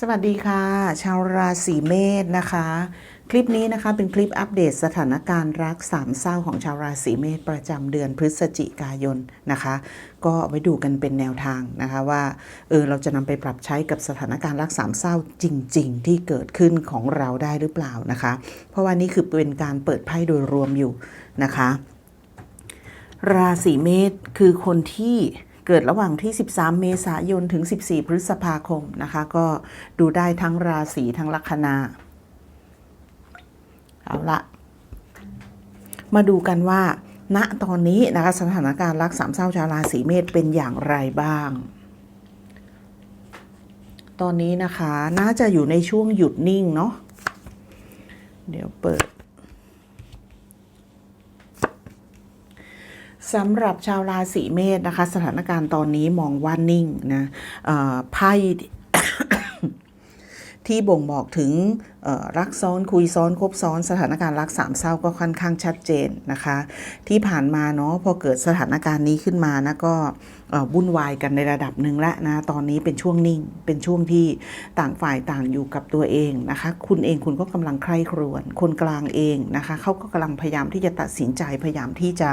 สวัสดีค่ะ ชาวราศีเมษนะคะ คลิปนี้นะคะเป็นคลิปอัปเดตสถานการณ์รักสามเศร้าของชาวราศีเมษประจำเดือนพฤศจิกายนนะคะ ก็ไว้ดูกันเป็นแนวทางนะคะว่าเออเราจะนำไปปรับใช้กับสถานการณ์รักสามเศร้าจริง ๆ ที่เกิดขึ้นของเราได้หรือเปล่านะคะ เพราะว่านี่คือเป็นการเปิดไพ่โดยรวมอยู่นะคะ ราศีเมษคือคนที่ เกิดระหว่างที่ 13 เมษายนถึง 14 พฤษภาคมนะคะ ก็ดูได้ทั้งราศีทั้งลัคนาเอาละมาดูกันว่า ณตอนนี้นะคะสถานการณ์รักสามเศร้าชาวราศีเมษเป็นอย่างไรบ้างตอนนี้นะคะ น่าจะอยู่ในช่วงหยุดนิ่งเนาะ เดี๋ยวเปิด สำหรับชาวราศีเมษนะคะ สถานการณ์ตอนนี้มองว่านิ่งนะไพ่ ที่บ่งบอกถึงรักซ้อนคุยซ้อนคบซ้อนสถานการณ์รักสามเศร้าก็ค่อนข้างชัดเจนนะคะ ที่ผ่านมาเนาะพอเกิดสถานการณ์นี้ขึ้นมานะก็วุ่นวายกันในระดับหนึ่งแล้วนะตอนนี้เป็นช่วงนิ่ง เป็นช่วงที่ต่างฝ่ายต่างอยู่กับตัวเองนะคะ คุณเองคุณก็กำลังใคร่ครวญคนกลางเองนะคะเขาก็กำลังพยายามที่จะตัดสินใจพยายามที่จะ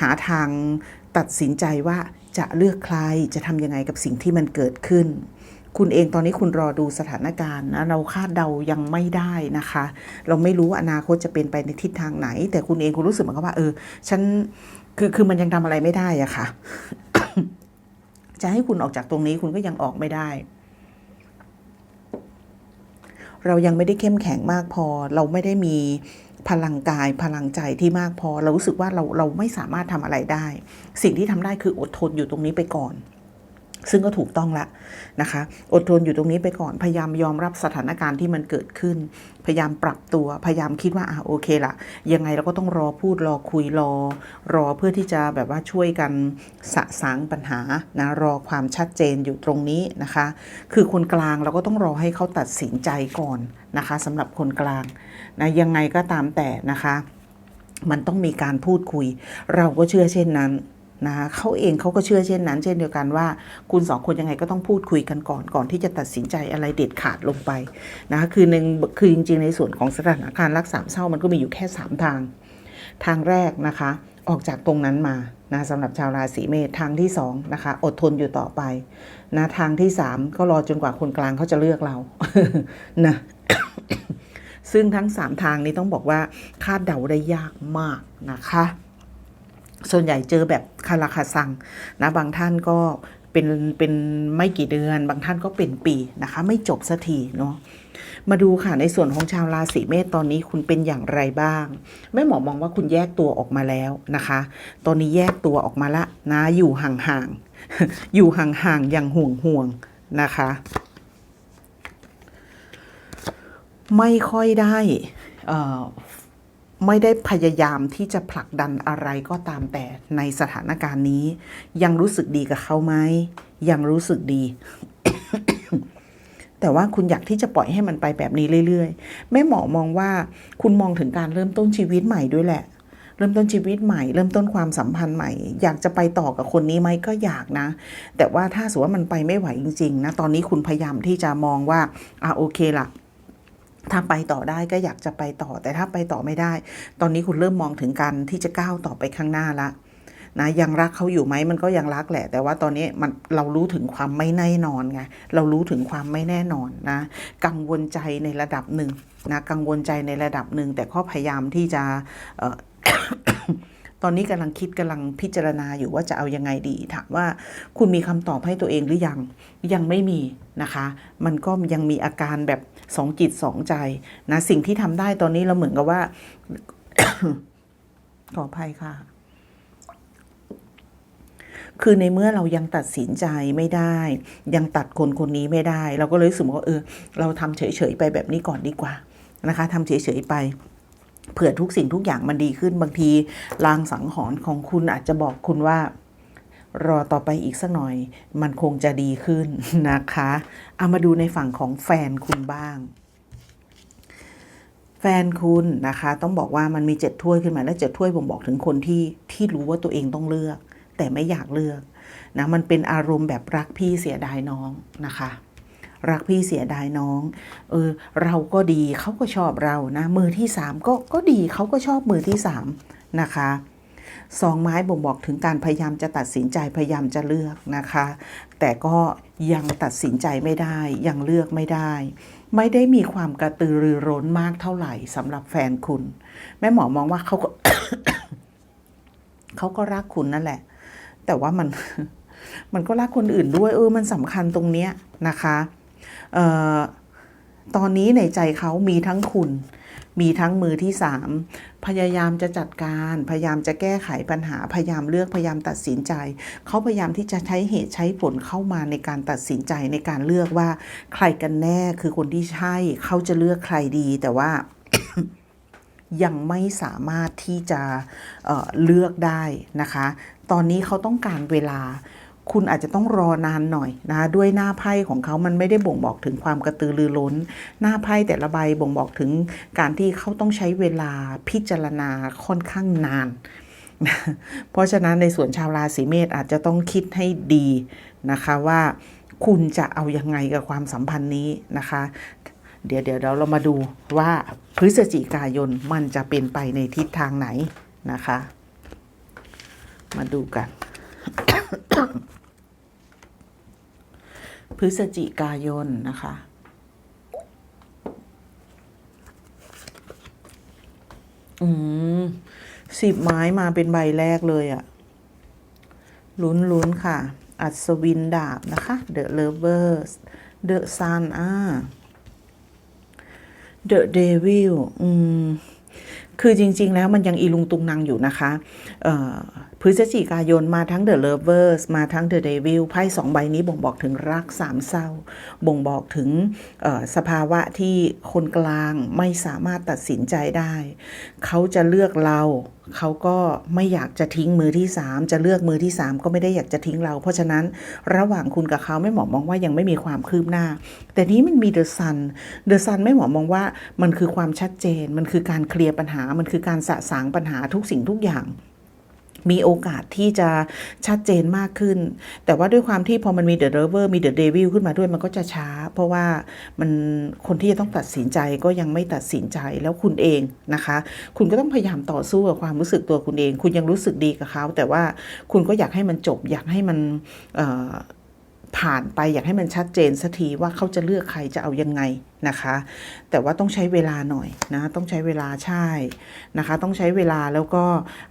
หาทางตัดสินใจว่าจะเลือกใครจะทำยังไงกับสิ่งที่มันเกิดขึ้น คุณเองตอนนี้คุณรอดูสถานการณ์นะเราคาดเดายังไม่ได้นะคะ เราไม่รู้อนาคตจะเป็นไปในทิศทางไหน แต่คุณเองคุณรู้สึกเหมือนกับว่า เออ ฉันคือคือมันยังทำอะไรไม่ได้อะค่ะ จะให้คุณออกจากตรงนี้คุณก็ยังออกไม่ได้เรายังไม่ได้เข้มแข็งมากพอ เราไม่ได้มีพลังกายพลังใจที่มากพอ เรารู้สึกว่าเราเราไม่สามารถทำอะไรได้ สิ่งที่ทำได้คืออดทนอยู่ตรงนี้ไปก่อน ซึ่งก็ถูกต้องละนะคะ อดทนอยู่ตรงนี้ไปก่อน พยายามยอมรับสถานการณ์ที่มันเกิดขึ้น พยายามปรับตัว พยายามคิดว่าอะโอเคละยังไงเราก็ต้องรอพูดรอคุยรอ รอเพื่อที่จะแบบว่าช่วยกันสะสางปัญหานะรอความชัดเจนอยู่ตรงนี้นะคะ คือคนกลางเราก็ต้องรอให้เขาตัดสินใจก่อนนะคะสำหรับคนกลางนะยังไงก็ตามแต่นะคะ มันต้องมีการพูดคุย เราก็เชื่อเช่นนั้น นะคะเขาเองเขาก็เชื่อเช่นนั้น เช่นเดียวกันว่า คุณสองคนยังไงก็ต้องพูดคุยกันก่อนก่อนที่จะตัดสินใจอะไรเด็ดขาดลงไปนะคะคือหนึ่งคือจริงๆในส่วนของสถานการณ์รักสามเศร้ามันก็มีอยู่แค่สามทาง ทางแรกนะคะออกจากตรงนั้นมานะสำหรับชาวราศีเมษทางที่สองนะคะอดทนอยู่ต่อไปนะทางที่สามก็รอจนกว่าคนกลางเขาจะเลือกเรานะซึ่งทั้งสามทางนี้ต้องบอกว่าคาดเดาได้ยากมากนะคะ ส่วนใหญ่เจอแบบคาราคาซังนะบางท่านก็เป็นเป็นไม่กี่เดือน บางท่านก็เป็นปีนะคะ ไม่จบสักทีเนาะมาดูค่ะในส่วนของชาวราศีเมษตอนนี้คุณเป็นอย่างไรบ้างแม่หมอมองว่าคุณแยกตัวออกมาแล้วนะคะ ตอนนี้แยกตัวออกมาละนะอยู่ห่างๆอยู่ห่างๆอย่างห่วงๆนะคะ ไม่ค่อยได้อ่อ ไม่ได้พยายามที่จะผลักดันอะไรก็ตามแต่ในสถานการณ์นี้ ยังรู้สึกดีกับเขาไหมยังรู้สึกดี แต่ว่าคุณอยากที่จะปล่อยให้มันไปแบบนี้เรื่อยๆแม่หมอมองว่าคุณมองถึงการเริ่มต้นชีวิตใหม่ด้วยแหละ เริ่มต้นชีวิตใหม่ เริ่มต้นความสัมพันธ์ใหม่ อยากจะไปต่อกับคนนี้ไหมก็อยากนะ แต่ว่าถ้าสมมติว่ามันไปไม่ไหวจริง ๆ นะ ตอนนี้คุณพยายามที่จะมองว่าอะโอเคละ ถ้าไปต่อได้ก็อยากจะไปต่อ แต่ถ้าไปต่อไม่ได้ ตอนนี้คุณเริ่มมองถึงการที่จะก้าวต่อไปข้างหน้าละนะยังรักเขาอยู่ไหมมันก็ยังรักแหละ แต่ว่าตอนนี้มันเรารู้ถึงความไม่แน่นอนไงเรารู้ถึงความไม่แน่นอนนะ กังวลใจในระดับหนึ่งนะกังวลใจในระดับหนึ่งแต่ก็พยายามที่จะ ตอนนี้กำลังคิดกำลังพิจารณาอยู่ว่าจะเอายังไงดีถามว่าคุณมีคำตอบให้ตัวเองหรือยังยังไม่มีนะคะ มันก็ยังมีอาการแบบสองจิตสองใจนะสิ่งที่ทำได้ตอนนี้เราเหมือนกับว่า ขออภัยค่ะคือในเมื่อเรายังตัดสินใจไม่ได้ ยังตัดคนคนนี้ไม่ได้ เราก็เลยรู้สึกว่าเออ เราทำเฉยๆไปแบบนี้ก่อนดีกว่านะคะทำเฉยๆไป เผื่อทุกสิ่งทุกอย่างมันดีขึ้นบางทีลางสังหรณ์ของคุณอาจจะบอกคุณว่ารอต่อไปอีกสักหน่อย มันคงจะดีขึ้นนะคะ เอามาดูในฝั่งของแฟนคุณบ้าง แฟนคุณนะคะ ต้องบอกว่ามันมีเจ็ดถ้วยขึ้นมาแล้วเจ็ดถ้วยบ่งบอกถึงคนที่ที่รู้ว่าตัวเองต้องเลือก แต่ไม่อยากเลือกนะมันเป็นอารมณ์แบบรักพี่เสียดายน้องนะคะ รักพี่เสียดายน้องเออเราก็ดีเขาก็ชอบเรานะมือที่สามก็ก็ดีเขาก็ชอบมือที่สามนะคะสองไม้บ่งบอกถึงการพยายามจะตัดสินใจพยายามจะเลือกนะคะ แต่ก็ยังตัดสินใจไม่ได้ ยังเลือกไม่ได้ ไม่ได้มีความกระตือรือร้นมากเท่าไหร่สำหรับแฟนคุณ แม่หมอมองว่าเขาก็เขาก็รักคุณนั่นแหละ แต่ว่ามันมันก็รักคนอื่นด้วย เออมันสำคัญตรงเนี้ยนะคะ ตอนนี้ในใจเขามีทั้งคุณ มีทั้งมือที่สามพยายามจะจัดการ พยายามจะแก้ไขปัญหา พยายามเลือก พยายามตัดสินใจ เขาพยายามที่จะใช้เหตุใช้ผลเข้ามาในการตัดสินใจในการเลือกว่า ใครกันแน่คือคนที่ใช่ เขาจะเลือกใครดี แต่ว่ายังไม่สามารถที่จะเเลือกได้นะคะ ตอนนี้เขาต้องการเวลา คุณอาจจะต้องรอนานหน่อยนะคะด้วยหน้าไพ่ของเขามันไม่ได้บ่งบอกถึงความกระตือรือร้น หน้าไพ่แต่ละใบบ่งบอกถึงการที่เขาต้องใช้เวลาพิจารณาค่อนข้างนาน เพราะฉะนั้นในส่วนชาวราศีเมษอาจจะต้องคิดให้ดีนะคะว่าคุณจะเอายังไงกับความสัมพันธ์นี้นะคะ เดี๋ยวเดี๋ยวเรามาดูว่าพฤศจิกายนมันจะเป็นไปในทิศทางไหนนะคะ มาดูกัน พฤศจิกายนนะคะ อืมสิบไม้มาเป็นใบแรกเลยอะลุ้นลุ้นๆค่ะ อัศวินดาบนะคะ The Lovers The Sun อ่า The Devil อืม คือจริง ๆ แล้วมันยังอีลุงตุงนางอยู่นะคะ เอ่อ พฤศจิกายนมาทั้ง The Lovers มาทั้ง The Devil ไพ่สองใบนี้บ่งบอกถึงรักสามเศร้า บ่งบอกถึงสภาวะที่คนกลางไม่สามารถตัดสินใจได้ เขาจะเลือกเราเขาก็ไม่อยากจะทิ้งมือที่สามจะเลือกมือที่สามก็ไม่ได้อยากจะทิ้งเรา เพราะฉะนั้นระหว่างคุณกับเขาไม่หมอมองว่ายังไม่มีความคืบหน้า แต่นี้มันมีเดอะซันเดอะซันไม่หมอมองว่ามันคือความชัดเจน มันคือการเคลียร์ปัญหา มันคือการสะสางปัญหาทุกสิ่งทุกอย่าง มีโอกาสที่จะชัดเจนมากขึ้น แต่ว่าด้วยความที่พอมันมีเดอะเรเวอร์มีเดอะเดวิลขึ้นมาด้วยมันก็จะช้า เพราะว่ามันคนที่จะต้องตัดสินใจก็ยังไม่ตัดสินใจแล้วคุณเองนะคะ คุณก็ต้องพยายามต่อสู้กับความรู้สึกตัวคุณเอง คุณยังรู้สึกดีกับเขา แต่ว่าคุณก็อยากให้มันจบอยากให้มันเผ่านไปอยากให้มันชัดเจนสักทีว่าเขาจะเลือกใครจะเอายังไงนะคะ แต่ว่าต้องใช้เวลาหน่อยนะต้องใช้เวลาใช่นะคะ ต้องใช้เวลาแล้วก็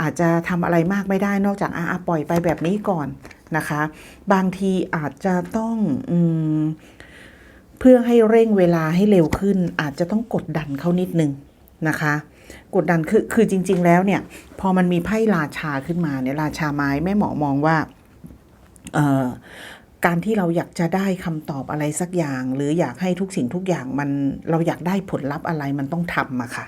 อาจจะทำอะไรมากไม่ได้นอกจากอะอะปล่อยไปแบบนี้ก่อนนะคะ บางทีอาจจะต้องอเพื่อให้เร่งเวลาให้เร็วขึ้น อาจจะต้องกดดันเขานิดนึงนะคะกดดันคือคือจริง ๆ แล้วเนี่ย พอมันมีไพ่ราชาขึ้นมาเนี่ยราชาไม้แม่หมอมองว่าเออ การที่เราอยากจะได้คำตอบอะไรสักอย่าง หรืออยากให้ทุกสิ่งทุกอย่างมันเราอยากได้ผลลัพธ์อะไรมันต้องทำอะค่ะ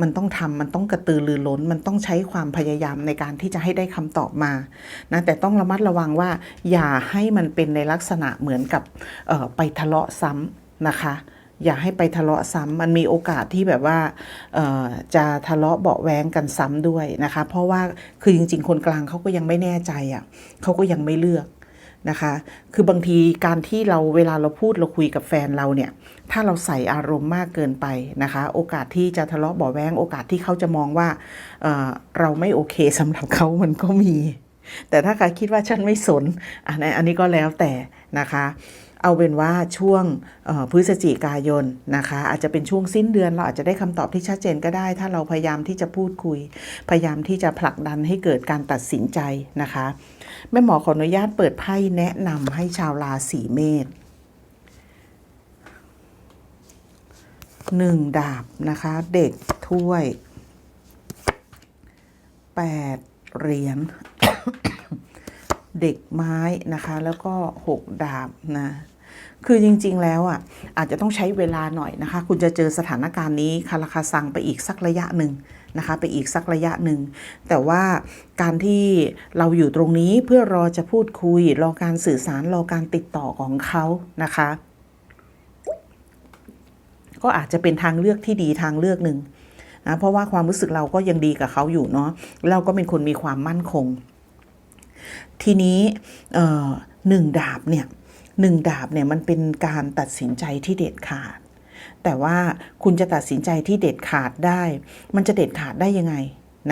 มันต้องทำมันต้องกระตือรือร้น มันต้องใช้ความพยายามในการที่จะให้ได้คำตอบมานะแต่ต้องระมัดระวังว่า อย่าให้มันเป็นในลักษณะเหมือนกับไปทะเลาะซ้ำนะคะอย่าให้ไปทะเลาะซ้ำมันมีโอกาสที่แบบว่าจะทะเลาะเบาแวงกันซ้ำด้วยนะคะ เพราะว่าคือจริง ๆ คนกลางเขาก็ยังไม่แน่ใจอะเขาก็ยังไม่เลือก นะคะ คือบางทีการที่เราเวลาเราพูดเราคุยกับแฟนเราเนี่ย ถ้าเราใส่อารมณ์มากเกินไปนะคะ โอกาสที่จะทะเลาะเบาะแวงโอกาสที่เขาจะมองว่าเเราไม่โอเคสำหรับเขามันก็มี แต่ถ้าใครคิดว่าฉันไม่สนอันนี้อันนี้ก็แล้วแต่นะคะ เอาเป็นว่าช่วงพฤศจิกายนนะคะ อาจจะเป็นช่วงสิ้นเดือนเราอาจจะได้คำตอบที่ชัดเจนก็ได้ ถ้าเราพยายามที่จะพูดคุย พยายามที่จะผลักดันให้เกิดการตัดสินใจนะคะ แม่หมอขออนุญาตเปิดไพ่แนะนำให้ชาวราศีเมษหนึ่งดาบนะคะ เด็กถ้วยแปดเหรียญ เด็กไม้นะคะ แล้วก็หกดาบนะคือจริงๆแล้วอะอาจจะต้องใช้เวลาหน่อยนะคะ คุณจะเจอสถานการณ์นี้คาราคาซังไปอีกสักระยะหนึ่งนะคะ ไปอีกสักระยะหนึ่งแต่ว่าการที่เราอยู่ตรงนี้เพื่อรอจะพูดคุย รอการสื่อสารรอการติดต่อของเขานะคะ ก็อาจจะเป็นทางเลือกที่ดีทางเลือกหนึ่งนะเพราะว่าความรู้สึกเราก็ยังดีกับเขาอยู่เนาะเราก็เป็นคนมีความมั่นคง ทีนี้หนึ่งดาบเนี่ยหนึ่งดาบเนี่ยมันเป็นการตัดสินใจที่เด็ดขาด แต่ว่าคุณจะตัดสินใจที่เด็ดขาดได้ มันจะเด็ดขาดได้ยังไง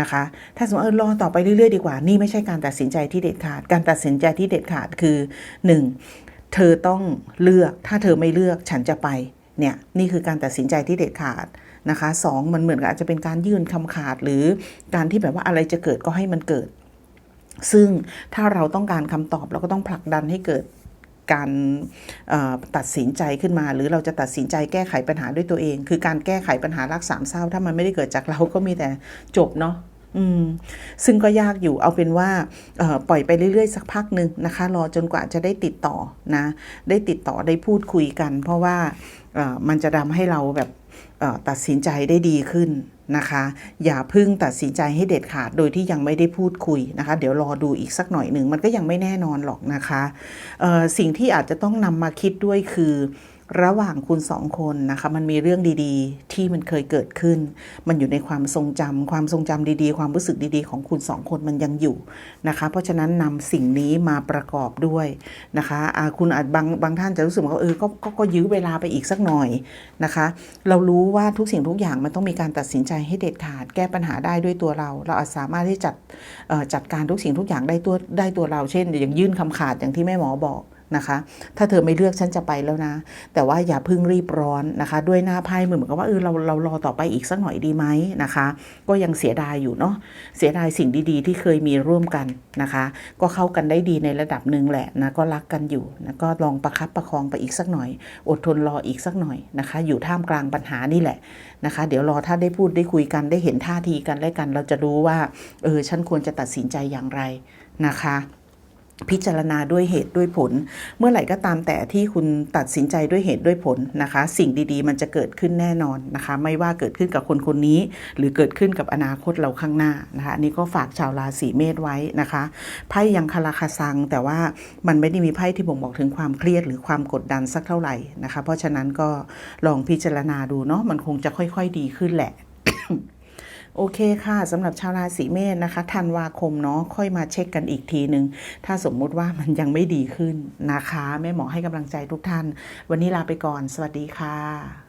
นะคะ ถ้าสมมติเออรอต่อไปเรื่อยๆดีกว่า นี่ไม่ใช่การตัดสินใจที่เด็ดขาด การตัดสินใจที่เด็ดขาดคือหนึ่งเธอต้องเลือก ถ้าเธอไม่เลือกฉันจะไป เนี่ยนี่คือการตัดสินใจที่เด็ดขาดนะคะสองมันเหมือนกับอาจจะเป็นการยื่นคำขาดหรือการที่แบบว่าอะไรจะเกิดก็ให้มันเกิด ซึ่งถ้าเราต้องการคำตอบเราก็ต้องผลักดันให้เกิดการตัดสินใจขึ้นมา หรือเราจะตัดสินใจแก้ไขปัญหาด้วยตัวเอง คือการแก้ไขปัญหารักสามเศร้า ถ้ามันไม่ได้เกิดจากเราก็มีแต่จบเนาะซึ่งก็ยากอยู่เอาเป็นว่าปล่อยไปเรื่อยๆ สักพักหนึ่งนะคะ รอจนกว่าจะได้ติดต่อนะ ได้ติดต่อได้พูดคุยกัน เพราะว่ามันจะทำให้เราแบบ ตัดสินใจได้ดีขึ้นนะคะ อย่าพึ่งตัดสินใจให้เด็ดขาดโดยที่ยังไม่ได้พูดคุยนะคะ เดี๋ยวรอดูอีกสักหน่อยหนึ่งมันก็ยังไม่แน่นอนหรอกนะคะสิ่งที่อาจจะต้องนำมาคิดด้วยคือ ระหว่างคุณสองคนนะคะมันมีเรื่องดีๆ ที่มันเคยเกิดขึ้น มันอยู่ในความทรงจำความทรงจำดีๆ ความรู้สึกดีๆ ของคุณสองคนมันยังอยู่นะคะเพราะฉะนั้นนำสิ่งนี้มาประกอบด้วยนะคะอ่าคุณอาจบางบางท่านจะรู้สึกว่าเออก็ก็ก็ยื้อเวลาไปอีกสักหน่อยนะคะ เรารู้ว่าทุกสิ่งทุกอย่างมันต้องมีการตัดสินใจให้เด็ดขาดแก้ปัญหาได้ด้วยตัวเรา เราอาจสามารถที่จัดจัดการทุกสิ่งทุกอย่างได้ตัวได้ตัวเราเช่น อย่างยื่นคำขาดอย่างที่แม่หมอบอก นะคะ ถ้าเธอไม่เลือกฉันจะไปแล้วนะ แต่ว่าอย่าเพิ่งรีบร้อนนะคะ ด้วยหน้าไพ่เหมือนกับว่าเออเราเรารอต่อไปอีกสักหน่อยดีไหมนะคะ ก็ยังเสียดายอยู่เนาะเสียดายสิ่งดีๆ ที่เคยมีร่วมกันนะคะ ก็เข้ากันได้ดีในระดับหนึ่งแหละนะก็รักกันอยู่นะก็ลองประคับประคองไปอีกสักหน่อย อดทนรออีกสักหน่อยนะคะ อยู่ท่ามกลางปัญหานี่แหละนะคะ เดี๋ยวรอถ้าได้พูดได้คุยกันได้เห็นท่าทีกันและกัน เราจะรู้ว่าเออฉันควรจะตัดสินใจอย่างไรนะคะ พิจารณาด้วยเหตุด้วยผล เมื่อไหร่ก็ตามแต่ที่คุณตัดสินใจด้วยเหตุด้วยผลนะคะ สิ่งดีๆ มันจะเกิดขึ้นแน่นอนนะคะ ไม่ว่าเกิดขึ้นกับคนคนนี้ หรือเกิดขึ้นกับอนาคตเราข้างหน้านะคะอันนี้ก็ฝากชาวราศีเมษไว้นะคะไพ่ยังคาราคาซัง แต่ว่ามันไม่ได้มีไพ่ที่บ่งบอกถึงความเครียดหรือความกดดันสักเท่าไหร่นะคะ เพราะฉะนั้นก็ลองพิจารณาดูเนาะมันคงจะค่อย ๆ ดีขึ้นแหละ โอเคค่ะสำหรับชาวราศีเมษนะคะธันวาคมเนาะค่อยมาเช็คกันอีกทีหนึ่งถ้าสมมุติว่ามันยังไม่ดีขึ้นนะคะแม่หมอให้กำลังใจทุกท่าน วันนี้ลาไปก่อน สวัสดีค่ะ